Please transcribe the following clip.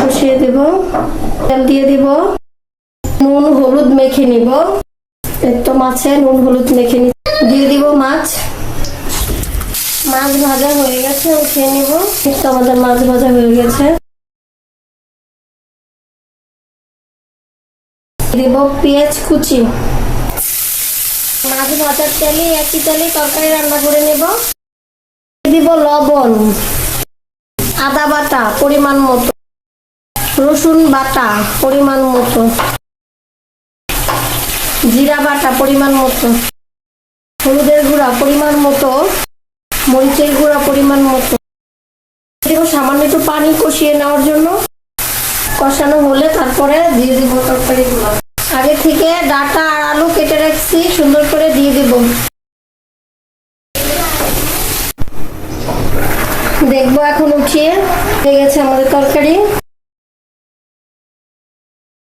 বসিয়ে দেব। তেল দিয়ে দিব। নুন, হলুদ মেখে নিব। তো মাছে নুন, হলুদ মেখে নি দিয়ে দিব মাছ। মাছ ভাজা হয়ে গেছে, উঠিয়ে নিব। তো আমাদের মাছ ভাজা হয়ে গেছে। দিব পেঁয়াজ কুচি। মাছ ভাজার তেলে একই তেলে তরকারি রান্না করে নেব। দিব লবণ। আদা বাটা, পরিমাণ মতো। রসুন বাটা পরিমাণ মতো। জিরা বাটা পরিমাণ মতো। হলুদের গুঁড়া পরিমাণ মতো। মরিচের গুঁড়া পরিমাণ মতো। দিব সামান্য একটু পানি কষিয়ে নেওয়ার জন্য। কষানো হলে তারপরে দিয়ে দিব তরকারিগুলো আগে থেকে ডাটা আর আলু কেটে রাখছি, সুন্দর করে দিয়ে দিব। দেখব এখন উঠিয়ে, হয়ে গেছে আমাদের তরকারি।